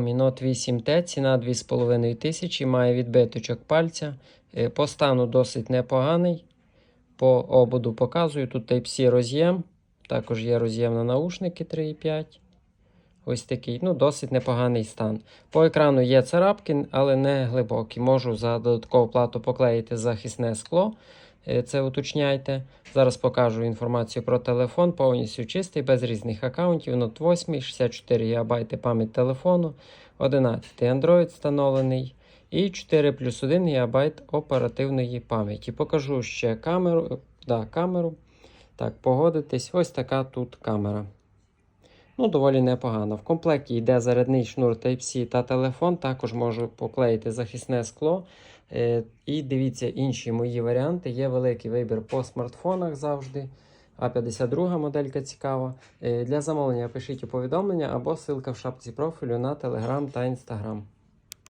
Note 8T, ціна 2500, має відбиточок пальця. Е, По стану досить непоганий. По ободу показую. Тут Type-C роз'єм. Також є роз'єм на наушники 3,5. Ось такий, ну, досить непоганий стан. По екрану є царапки, але не глибокі. Можу за додаткову плату поклеїти захисне скло. Е, Це уточняйте. Зараз покажу інформацію про телефон. Повністю чистий, без різних аккаунтів. Note 8, 64 ГБ пам'ять телефону, 11 Android встановлений і 4 плюс 1 ГБ оперативної пам'яті. Покажу ще камеру. Да, камеру. Так, погодитись. Ось така тут камера. Ну, доволі непогано. В комплекті йде зарядний шнур Type-C та телефон. Також можу поклеїти захисне скло. Е, І дивіться інші мої варіанти. Є великий вибір по смартфонах завжди. А52 моделька цікава. Е, Для замовлення пишіть у повідомлення або ссылка в шапці профілю на Telegram та Instagram.